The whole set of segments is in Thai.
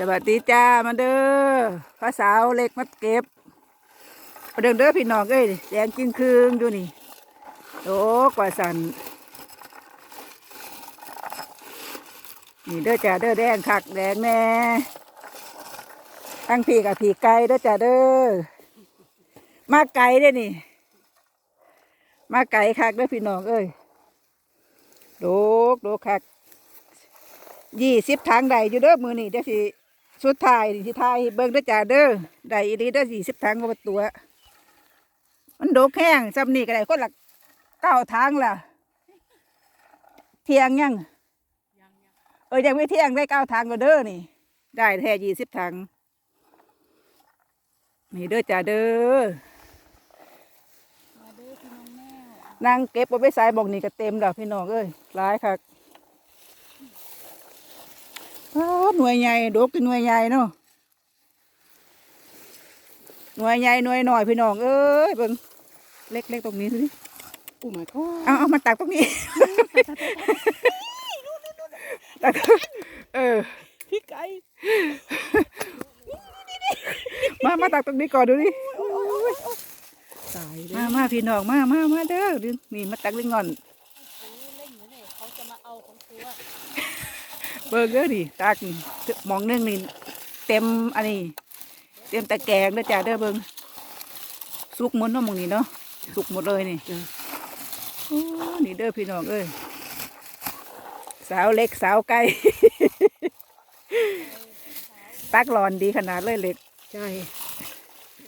สวัสดีจ้ามาเด้อพระสาวเล็กมาเก็บมาเดินเด้อพี่น้องเอ้ยแดงจึงคืงดูนี่โอ้กว่าสันนี่เด้อจ้าเด้อแดงคักแดงแน่ตั้งผีกับผีไก่เด้อจ้าเด้อมาไก่เด้อนี่ มาไก่คักเด้อพี่น้องเอ้ยโดกโดกคักยี่สิบทางใดอยู่เด้อมือนี่เด้อสิ สุดท้ายนี่สิท้ายเบิ่งเด้อจ้าเด้อใดอีหลีเด้อยี่สิบทางก็บ่ตัว มันโดกแห้งจำนี่ก็ได้คนละเก้าทางล่ะ เที่ยงยังเออยังไม่เที่ยงได้เก้าทางก็เด้อนี่ ได้แท้ยี่สิบทางนี่เด้อจ้าเด้อมาเด้อพี่น้องแม่นั่งเก็บบ่ไปสายบอกนี่ก็เต็มแล้วพี่น้องเอ้ยหลายคักอ้าว หน่วยใหญ่ดกเป็นหน่วยใหญ่เนาะหน่วยใหญ่หน่วยหน่อยพี่น้องเอ้ยเบิ่งเล็กๆตรงนี้สิโอ้ my god เอาเอามาตักตรงนี้ตักเออพี่ไก่มามาตักตรงนี้ก่อนดูดิตายเลมายมาพี่น้องมามามาเด้อดึงนี่มาตักลิงงอน เล่นอยู่เนี่ยเขาจะมาเอาของตัว เบิ่งเด้อดิตักนี่หมองหนึงนี่เต็มอันนี้ เต็มตะแกรงเด้อจ้าเด้อเบิ่งสุกหมดเนาะหมองนี้เนาะสุกหมดเลยนี่โอ้นี่เด้อพี่น้องเอ้ยสาวเล็กสาวไก่ตักหลอนดีขนาดเลยเล็กใช่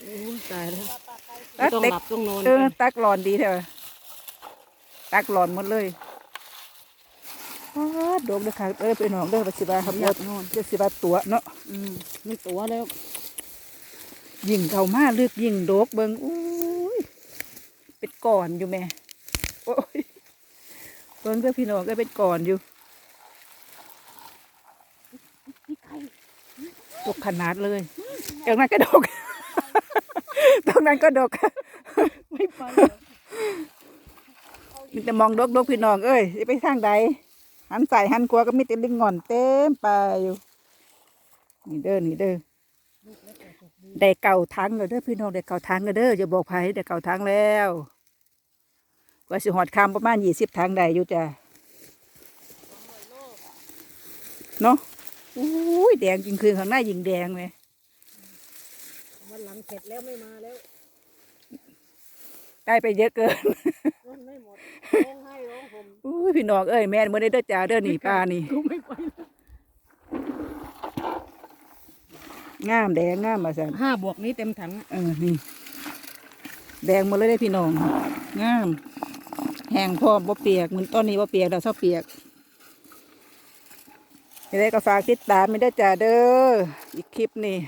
โอ้ยตายแล้วตักต้องเต็กหลับต้องนอนเออกันตักหลอนดีเถอะตักหลอนหมดเลยอ้าโดมเด้อค่ะเอ้ยพี่น้องเด้อปัจจุบันครับอยากนอนเด้อสิบาตัวเนาะอืมมันตัวแล้ว ยิ่งเข้ามาลึกยิ่งโดกเบิงอุ้ยเป็นก่อนอยู่แม่โอ้ยเบิงเด้อพี่น้องก็เป็นก่อนอยู่พี่ไก่ดกขนาดเลยตรงนั้นก็ดกตรงนั้นก็ดกไม่ไปเหรอมีแต่มองดกดกพี่น้องเอ้ยสิไปทางใด หันใส่หันขวาก็มีแต่ลิงงอนเต็มไปอยู่นี่เด้อนี่เด้อได้เก่าทั้งเลยเด้อพี่น้องได้เก่าทั้งเลยเด้ออย่าบอกใครได้เก่าทั้งแล้วว่าสิหอดคำประมาณยี่สิบทางใดอยู่จ้ะเนาะอุ้ยแดงจริงคืนข้างหน้ายิงแดงเลยวันหลังเสร็จแล้วไม่มาแล้ว ได้ไปเยอะเกิน นอนไม่หมดร้องไห้ร้องผมอุ้ยพี่น้องเอ้ยแม่นเมื่อได้เด้อจ้าเด้อหนีปลานี่กูไม่ไปแล้วงามแดงงามมาสันห้าบวกนี้เต็มถังอะเออนี่แดงหมดเลยเด้อพี่น้องงามแห้งพร้อมบ่เปียกเหมือนตอนนี้บ่เปียกเราชอบเปียกยังไงก็ฝากติดตามไม่ได้อจ้าเด้ออีกคลิปนี่